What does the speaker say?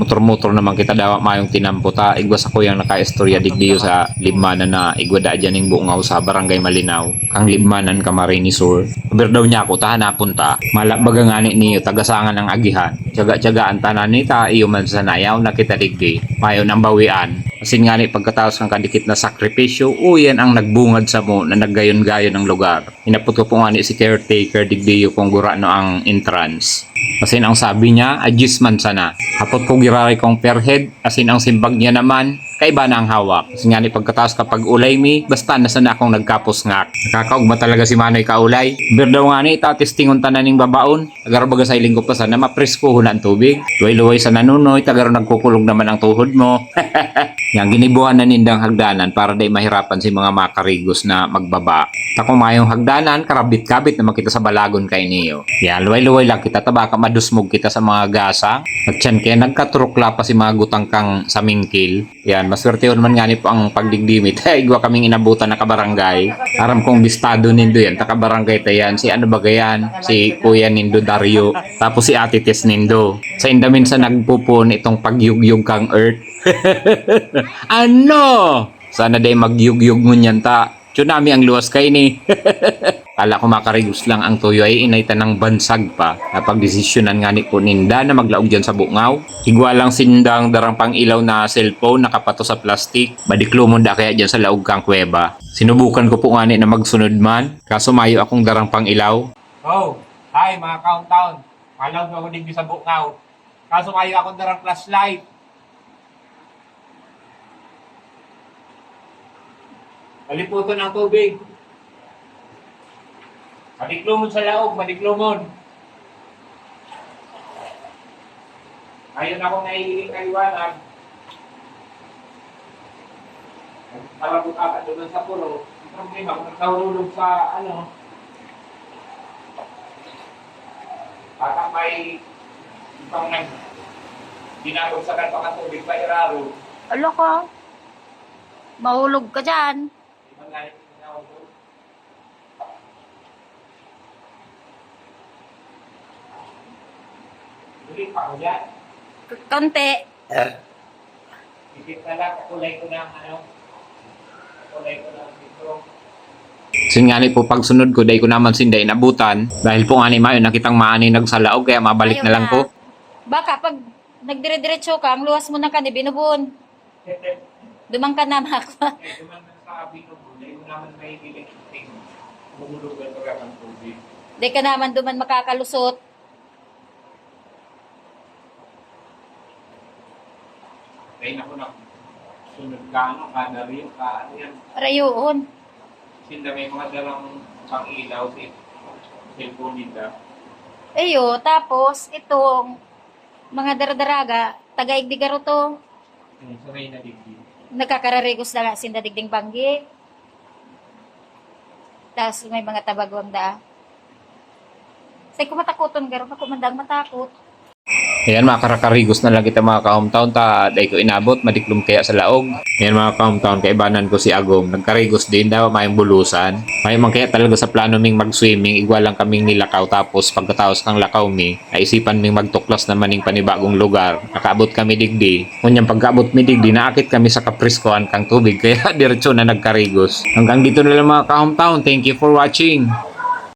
motor-motor naman kita dawa mayong tinampo ta. Igwa sa kuyang nakaistorya digdiyo sa libmanan na igwa da dyan yung buungaw sa barangay Malinaw. Kang libmanan kamari ni Sur aber daw niya ako ta hanapon ta malabaga nga ni tagasangan ng agihan tiyaga-tiyagaan tanan ni ta iyo man sa nayaw na kita digdi mayo nang bawian Asin nga ni pagkatapos ng kadikit na sakripisyo, uyan ang nagbungad sa mo na naggayon-gayon ng lugar. Inapot ko po nga ni si caretaker digdiyo kung gurano ang entrance. Asin ang sabi niya, adjust man sana. Hapot ko girari kong per head, asin ang simbag niya naman, kaiba na ang hawak. Kasi nga ni pagkatapos kapag ulay mi, basta nasa na akong nagkapos ngak. Nakakaugma talaga si Manoy kaulay. Berdaw nga ni, tatistingon tanan ng babaon. Tagar baga sa iling ko pa sana, mapreskohon ang tubig. Luway-luway sa nanunoy, tagar nagkukulog naman ang tuhod mo. Yang ginibuhan na nindang hagdanan para day mahirapan si mga makarigos na magbaba. Tako mayong hagdanan, karabit-kabit naman kita sa balagon kay niyo. Yan, luway-luway lang kita, tabaka madusmog kita sa mga gasa. At kaya nagkatrukla pa si mga gutang kang sa mingkil. Yan, maswerte man nga ni po ang pagdigdimit. Igwa kaming inabutan na kabarangay. Aram kong bistado nindo yan, takabarangay ta yan. Si ano ba yan? Si Kuya Nindo Dario. Tapos si Ate Tes Nindo. Sa indamin sa nagpupun itong pagyugyug kang earth. ano? Sana day magyugyug mo niyan ta. Tsunami ang luwas kay ni. Kala ko makarigos lang ang tuyo ay inayta ng bansag pa. Napagdesisyonan nga ni po ninda na maglaog dyan sa bungaw. Igwa lang sindang darang pang ilaw na cellphone nakapato sa plastic. Badiklumon da kaya dyan sa laog kang kuweba. Sinubukan ko po nga ni na magsunod man. Kaso mayo akong darang pang ilaw. Oh, hi mga countdown. Malaw ko ako digdi sa bukaw. Kaso kayo akong darang flashlight. Paliputo ng tubig. Madiklumon sa laog, madiklumon. Ayun ako naihiling kaliwanag. Nalabot ata doon sa pulo. Ang problema, kung nagkahulog sa ano, Baka may ibang nag ginagod sa kanto ka tubig pa iraro. Alo ko. Mahulog ka dyan. Ibang galit yung ginagod. Huli pa ko dyan. Konti. Ikit na lang, kulay ko ng ano. Kulay ko ng dito. Sin nga ni po pagsunod ko, day ko naman sinday inabutan. Dahil po nga ni Mayo nakitang maani nagsalaog kaya mabalik Ayaw na lang na. ko. Baka pag nagdire-diretso ka, ang luwas mo na ka ni binubun. Dumang ka na ako. Eh, duman na sa mo, dahil mo naman may bilik-ting. Bumulog ka talaga ng tubig. Di ka naman duman makakalusot. Dahil ako na sunod ka, ano, kada rin, ka, ano yan. Rayuon. Sinda may mga dalang pang ilaw si cellphone nila. Ayo, tapos itong mga daradaraga, taga-igdigaro to. Yung sanay na digdi. Nagkakararigos na nga sinda digding banggi. Tapos may mga tabagwang da. Say ko matakuton garo ako mandang matakot. Ayan mga karakarigos na lang kita mga ka-hometown ta day ko inabot madiklom kaya sa laog. Ayan mga ka-hometown kaibanan ko si Agong nagkarigos din daw mayong bulusan. May man kaya talaga sa plano ming mag-swimming igwa lang kaming nilakaw tapos pagkatapos kang lakaw mi naisipan ming magtuklas naman ning panibagong lugar. Nakaabot kami digdi. Kunyang pagkaabot mi digdi naakit kami sa kapriskoan kang tubig kaya diretso na nagkarigos. Hanggang dito na lang mga ka-hometown. Thank you for watching.